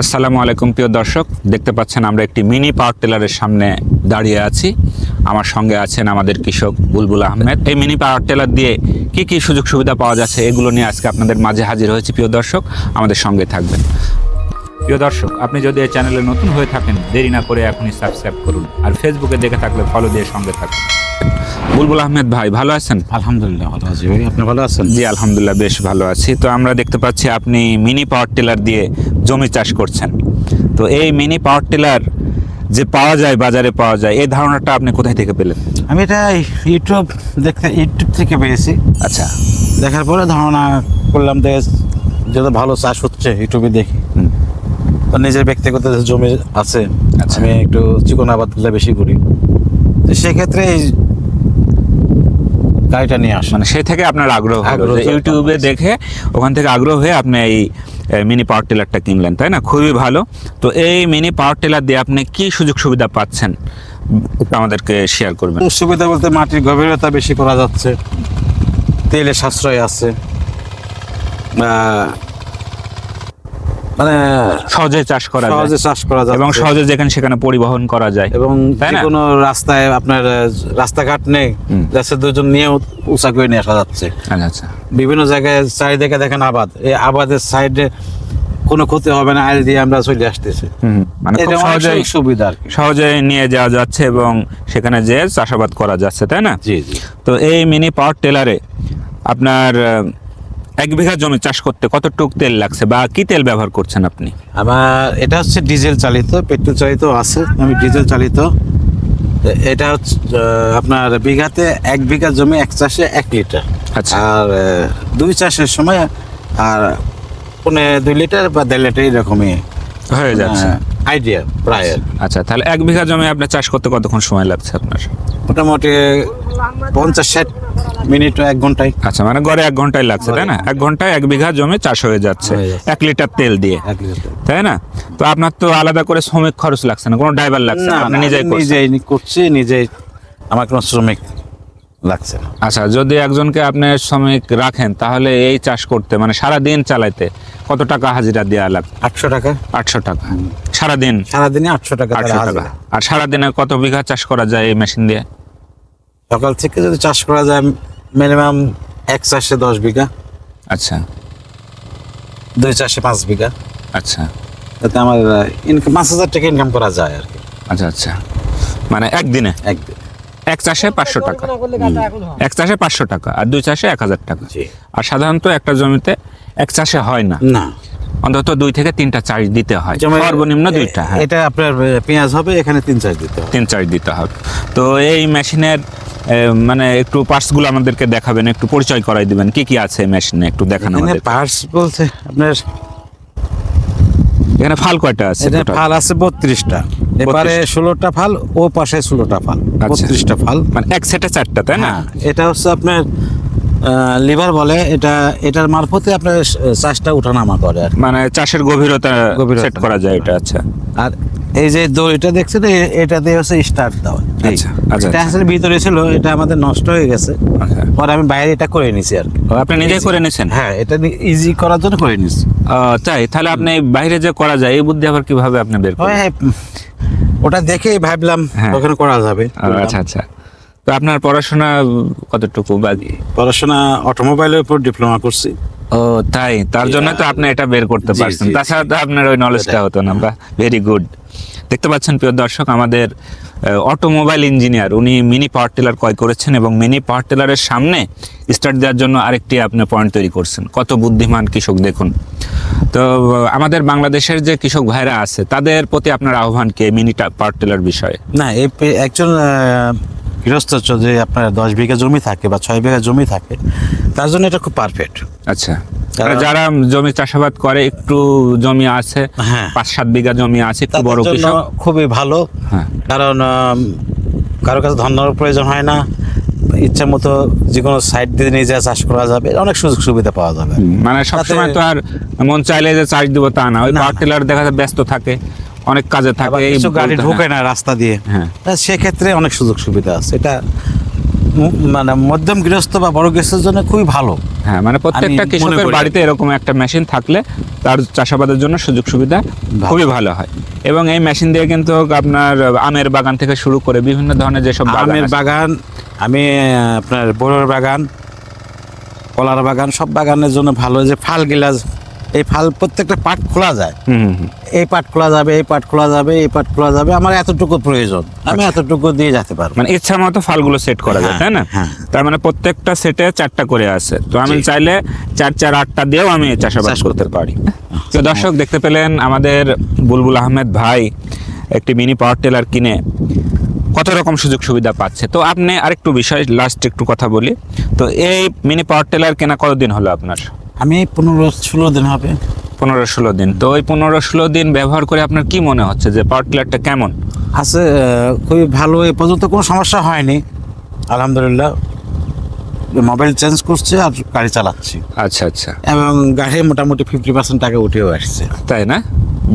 আসসালামু আলাইকুম, প্রিয় দর্শক। দেখতে পাচ্ছেন আমরা একটি মিনি পাওয়ার টেলারের সামনে দাঁড়িয়ে আছি। আমার সঙ্গে আছেন আমাদের কৃষক বুলবুল আহমেদ। এই মিনি পাওয়ার টেলার দিয়ে কি কি সুযোগ সুবিধা পাওয়া যাচ্ছে এগুলো নিয়ে আজকে আপনাদের মাঝে হাজির হয়েছে, প্রিয় দর্শক। আমাদের সঙ্গে থাকবেন। প্রিয় দর্শক, আপনি যদি এই চ্যানেলে নতুন হয়ে থাকেন, দেরি না করে এখনই সাবস্ক্রাইব করুন। আর ফেসবুকে দেখে থাকলে ফলো দিয়ে সঙ্গে থাকুন। বুলবুল আহমেদ ভাই ভালো আছেন? আলহামদুলিল্লাহ ভালো আছি। ভাই আপনি ভালো আছেন? জি আলহামদুলিল্লাহ বেশ ভালো আছি। তো আমরা দেখতে পাচ্ছি আপনি মিনি পাওয়ার টিলার দিয়ে জমি চাষ করছেন। তো এই মিনি পাওয়ার টিলার যে পাওয়া যায় বাজারে পাওয়া যায় এই ধারণাটা আপনি কোথায় থেকে পেলেন? আমি এটা ইউটিউব দেখতে ইউটিউব থেকে পেয়েছি। আচ্ছা। দেখার পরে ধারণা করলাম যে যেটা ভালো চাষ হচ্ছে ইউটিউবে দেখি। তো নিজের ব্যক্তিগত জমি আছে আচ্ছা। আমি একটু চিকন আবাদগুলো বেশি করি। সেক্ষেত্রে এই গাড়িটা নিয়ে আসা মানে সে থেকে আপনার আগ্রহ। ইউটিউবে দেখে ওখান থেকে আগ্রহ হয়ে আপনি এই মিনি পাওয়ার টিলারটা কিনলেন তাই না? খুবই ভালো। তো এই মিনি পাওয়ার টিলার দিয়ে আপনি কি সুযোগ সুবিধা পাচ্ছেন? আমাদেরকে শেয়ার করবেন। সুবিধা বলতে মাটির গভীরতা বেশি করা যাচ্ছে তেলের সাশ্রয় আছে মানে সহজে চাষ করা যায়। সহজে চাষ করা যাচ্ছে। এবং সহজে যেখানে সেখানে পরিবহন করা যায়। এবং কোনো রাস্তায় আপনার রাস্তাঘাট নেই। যাচ্ছে দুজন নিয়ে উঁচা করে নিয়ে আসা যাচ্ছে। আচ্ছা আচ্ছা। বিভিন্ন জায়গায় চারিদিকে দেখেন আবাদ। এই আবাদের সাইডে কোনো ক্ষতি হবে না আইল দিয়ে আমরা চলে আসতেছি। মানে সহজেই সুবিধা আর সহজে নিয়ে যাওয়া যাচ্ছে এবং সেখানে যেয়ে চাষাবাদ করা যাচ্ছে তাই না? জি জি। তো এই মিনি পাওয়ার টেলারে আপনার এক বিঘা জমি চাষ করতে কতটুক তেল লাগছে বা কি তেল ব্যবহার করছেন আপনি? আমার এটা হচ্ছে ডিজেল চালিত পেট্রোল চালিত আছে আমি ডিজেল চালিত। এটা হচ্ছে আপনার বিঘাতে এক বিঘা জমি এক চাষে এক লিটার। আচ্ছা। আর দুই চাষের সময় আর পনে দুই লিটার বা দেড় লিটার এরকমই। হয়ে যাচ্ছে। আইডিয়া প্রায় আচ্ছা তাহলে এক বিঘা জমি আপনার চাষ করতে কতক্ষণ সময় লাগছে আপনার? মোটামুটি পঞ্চাশ ষাট মিনিট এক ঘন্টায়। আচ্ছা মানে গড়ে এক ঘন্টায় লাগছে তাই না? এক ঘন্টায় এক বিঘা জমি চাষ হয়ে যাচ্ছে এক লিটার তেল দিয়ে তাই না? তো আপনার তো আলাদা করে শ্রমিক খরচ লাগছে না কোনো ড্রাইভার লাগছে না আপনি নিজেই নিজেই করছি নিজেই আমার কোনো শ্রমিক লাগছে না। আচ্ছা যদি একজনকে আপনি শ্রমিক রাখেন তাহলে এই চাষ করতে মানে সারা দিন চালাইতে কত টাকা হাজিরা দেওয়া লাগবে আটশো টাকা। আটশো টাকা। সারাদিন? সারাদিনে আটশো টাকা আটশো টাকা। আর সারাদিনে কত বিঘা চাষ করা যায় এই মেশিন দিয়ে? সকাল থেকে যদি চাষ করা যায় মিনিমাম এক চাষে দশ বিঘা। আচ্ছা। দুই চাষে পাঁচ বিঘা। আচ্ছা। তাতে আমার ইনকাম পাঁচ হাজার টাকা ইনকাম করা যায় আর কি। আচ্ছা আচ্ছা। মানে একদিনে? একদিন। এক চাষে পাঁচশো টাকা। এক চাষে পাঁচশো টাকা আর দুই চাষে এক হাজার টাকা। আর সাধারণত একটা জমিতে এক চাষে হয় না। না। অন্তত দুই থেকে তিনটা চাষ দিতে হয়। সর্বনিম্ন দুইটা হ্যাঁ। এটা আপনার পেঁয়াজ হবে এখানে তিন চাষ দিতে হবে। তিন চার্জ দিতে হবে। তো এই মেশিনের মানে একটু পার্টসগুলো আমাদেরকে দেখাবেন একটু পরিচয় করাই দিবেন। কি কি আছে মেশিনে একটু দেখান এখানে আমাদের পার্টস বলতে আপনার এখানে ফাল কয়টা আছে total? ফাল আছে বত্রিশটা। এবারে 32 ষোলোটা ফাল ও পাশে ষোলোটা ফাল আচ্ছা। বত্রিশটা ফাল। মানে এক সেটে চারটা তাই না? হ্যাঁ এটা হচ্ছে আপনার লিভার বলে এটা এটার মারফতে আপনার চাষটা উঠানামা করে আর মানে চাষের গভীরতা। সেট করা যায় এটা আচ্ছা। আর এই যে দড়িটা দেখছেন এ- এটা দিয়ে হচ্ছে স্টার্ট দেওয়া। আচ্ছা, আচ্ছা, এটা আচ্ছা। আসলে ভিতরে ছিল এটা আমাদের নষ্ট হয়ে গেছে। আচ্ছা। পরে আমি বাইরে এটা করে নিছি আর আপনি নিজেই করে নিয়েছেন হ্যাঁ এটা ইজি করার জন্য করে নিছি। তাই? তাহলে আপনি বাইরে যে করা যায় এই বুদ্ধি আবার কীভাবে আপনি বের করেন ওটা দেখেই ভাবলাম হ্যাঁ। ওখানে করা যাবে। আচ্ছা আচ্ছা তো আপনার পড়াশোনা কতটুকু বাকি? পড়াশোনা অটোমোবাইলের উপর ডিপ্লোমা করছি। ও তাই? তার জন্য তো আপনি এটা বের করতে পারছেন। তাছাড়া তো আপনার ওই নলেজটা হতো না বা ভেরি গুড দেখতে পাচ্ছেন প্রিয় দর্শক আমাদের অটোমোবাইল ইঞ্জিনিয়ার উনি মিনি পাওয়ার টিলার ক্রয় করেছেন এবং মিনি পাওয়ার টিলারের সামনে স্টার্ট দেওয়ার জন্য আরেকটি আপনি পয়েন্ট তৈরি করছেন। কত বুদ্ধিমান কৃষক দেখুন। তো আমাদের বাংলাদেশের যে কৃষক ভাইরা আছে তাদের প্রতি আপনার আহ্বান কি মিনি পাওয়ার টিলার বিষয়ে? না একজন গৃহস্থ যদি আপনার দশ বিঘা জমি থাকে বা ছয় বিঘা জমি থাকে তার জন্য এটা খুব পারফেক্ট আচ্ছা। কারণ- যারা জমি চাষাবাদ করে একটু জমি আছে হ্যাঁ। পাঁচ সাত বিঘা জমি আছে একটু বড় কৃষক। খুবই ভালো। হ্যাঁ। কারণ কারও কাছে ধন দেওয়ার প্রয়োজন হয় না। ইচ্ছা মতো যে কোনো সাইড দিয়ে নিয়ে যা চাষ করা যাবে অনেক সুযোগ সুবিধা পাওয়া যাবে। মানে সবসময় তো আর মন চাইলে যে চাষ দিব তা না। ওই। পাওয়ার টিলার দেখা যায় ব্যস্ত থাকে। অনেক কাজে থাকে কিছু গাড়ি ঢোকে না রাস্তা দিয়ে। হ্যাঁ। সেক্ষেত্রে অনেক সুযোগ সুবিধা আছে। এটা মানে মধ্যম গৃহস্থ বা বড় গৃহস্থের জন্য খুবই ভালো। হ্যাঁ মানে প্রত্যেকটা কৃষকের বাড়িতে এরকম একটা মেশিন থাকলে তার চাষাবাদের জন্য সুযোগ সুবিধা খুবই ভালো হয়। এবং এই মেশিন দিয়ে কিন্তু আপনার আমের বাগান থেকে শুরু করে বিভিন্ন ধরনের যেসব আমের বাগান আমি আপনার বড়ের বাগান কলার বাগান সব বাগানের জন্য ভালো। যে ফাল গিলাস এই ফাল প্রত্যেকটা পাট খোলা যায়। হুম হুম, হুম। এই পাট খোলা যাবে এই পাট খোলা যাবে এই পাট খোলা যাবে আমার এতটুকু প্রয়োজন। আমি এতটুকু দিয়ে যেতে পারব। মানে ইচ্ছা মতো ফালগুলো সেট করা যায় হ্যাঁ, তাই না? হ্যাঁ। তার মানে প্রত্যেকটা সেটে চারটা করে আছে। তো আমি চাইলে চার চার আটটা দিয়েও আমি চাষাবাস করতে পারি। তো দর্শক দেখতে পেলেন আমাদের বুলবুল আহমেদ ভাই একটি মিনি পাওয়ার টেলার কিনে কত রকম সুযোগ সুবিধা পাচ্ছে। তো আপনি আরেকটু বিষয় লাস্ট একটু কথা বলি। তো এই মিনি পাওয়ার টেলার কেনা কতদিন হলো আপনার? আমি পনেরো ষোলো দিন হবে। পনেরো ষোলো দিন। তো ওই পনেরো ষোলো দিন ব্যবহার করে আপনার কি মনে হচ্ছে যে পাওয়ার টিলারটা কেমন? আছে খুবই ভালো এ পর্যন্ত কোনো সমস্যা হয়নি। আলহামদুলিল্লাহ মোবাইল চেঞ্জ করছে আর গাড়ি চালাচ্ছি। আচ্ছা আচ্ছা। এবং গাড়ি মোটামুটি ফিফটি পার্সেন্ট টাকা উঠেও আসছে। তাই না?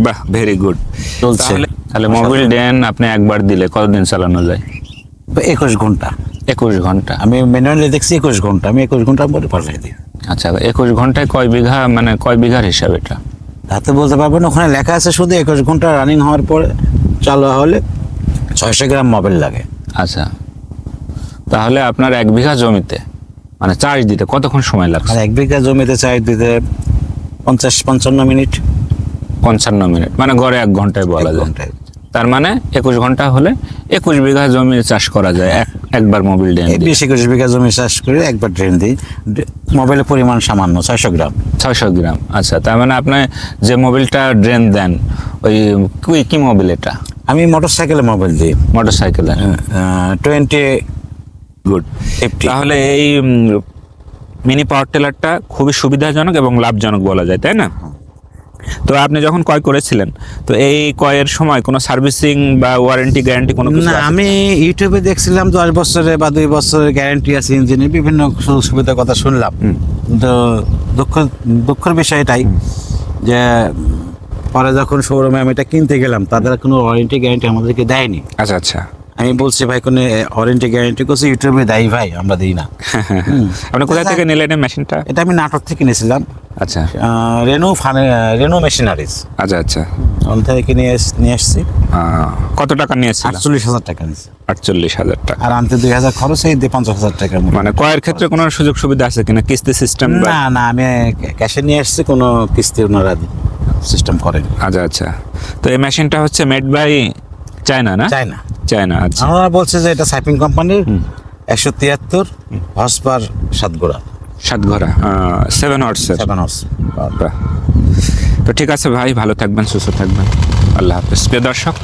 বাহ ভেরি গুড চলছে। তাহলে মোবাইল ডেন আপনি একবার দিলে কতদিন চালানো যায়? একুশ ঘণ্টা। একুশ ঘণ্টা। আমি ম্যানুয়ালি দেখছি একুশ ঘণ্টা আমি একুশ ঘণ্টার মধ্যে পাঠাই দিই। আচ্ছা একুশ ঘন্টায় কয় বিঘা মানে কয় বিঘার হিসাব এটা? তাতে বলতে পারবেন ওখানে লেখা আছে শুধু একুশ ঘণ্টা রানিং হওয়ার পরে চালু হলে ছয়শো গ্রাম মোবাইল লাগে। আচ্ছা তাহলে আপনার এক বিঘা জমিতে মানে চার্জ দিতে কতক্ষণ সময় আর লাগছে এক বিঘা জমিতে চার্জ দিতে পঞ্চাশ পঞ্চান্ন মিনিট। পঞ্চান্ন মিনিট মানে গড়ে এক ঘন্টায় বলা যায়। ঘন্টায়। তার মানে একুশ ঘণ্টা হলে একুশ বিঘা জমি চাষ করা যায় এক একবার মোবিল এই বিশ একুশ বিঘা জমি চাষ করে একবার ড্রেন দিই। মোবাইলের পরিমাণ সামান্য ছয়শো গ্রাম। ছয়শো গ্রাম আচ্ছা তার মানে আপনি যে মোবিলটা ড্রেন দেন ওই কি কি মোবিল এটা? আমি মোটর সাইকেলে মোবাইল দিই মোটর সাইকেলে টোয়েন্টি গুড তাহলে এই মিনি পাওয়ার টেলারটা খুবই সুবিধাজনক এবং লাভজনক বলা যায় তাই না? তো আপনি যখন ক্রয় করেছিলেন তো এই ক্রয়ের সময় কোনো সার্ভিসিং বা ওয়ারেন্টি গ্যারান্টি কোনো না আমি ইউটিউবে দেখছিলাম দশ বছরে বা দুই বছরের গ্যারান্টি আছে ইঞ্জিনের বিভিন্ন সুযোগ সুবিধার কথা শুনলাম। তো দুঃখ দুঃখের বিষয় এটাই যে পরে যখন শোরুমে আমি এটা কিনতে গেলাম তাদের কোনো ওয়ারেন্টি গ্যারান্টি আমাদেরকে দেয়নি। আচ্ছা আচ্ছা। আমি বলছি ভাই কোনো ওয়ারেন্টি গ্যারান্টি করছি? ইউটিউবে দেয় ভাই আমরা দিই না। আপনি কোথা থেকে নিলেন এই মেশিনটা এটা আমি নাটক থেকে নিয়েছিলাম। আচ্ছা। রেনু ফানে রেনু মেশিনারিজ আচ্ছা আচ্ছা। ওখান থেকে নিয়ে নিয়ে এসছি কত টাকা নিয়েছিল? আটচল্লিশ হাজার টাকা নিয়েছে। আটচল্লিশ হাজার টাকা। আর আনতে দুই হাজার খরচ এই দিয়ে পঞ্চাশ হাজার মতো। মানে ক্রয়ের ক্ষেত্রে কোনো সুযোগ সুবিধা আছে কিনা? কিস্তি সিস্টেম না না আমি ক্যাশে নিয়ে এসেছি কোনো কিস্তি ওনারা সিস্টেম করেন। আচ্ছা আচ্ছা। তো এই মেশিনটা হচ্ছে মেড বাই চায়না না? চায় না চায়না আচ্ছা ওনারা বলছে যে এটা সাইপিং কোম্পানির একশো তিয়াত্তর হসপার পার সাতগোড়া সাতঘোড়া সেভেন হর্স সেভেন হর্স। তো ঠিক আছে ভাই ভালো থাকবেন সুস্থ থাকবেন। আল্লাহ হাফেজ। প্রিয় দর্শক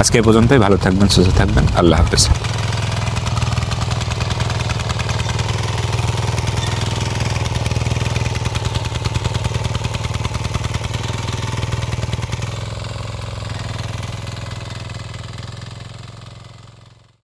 আজকে এ পর্যন্তই। ভালো থাকবেন সুস্থ থাকবেন। আল্লাহ হাফেজ।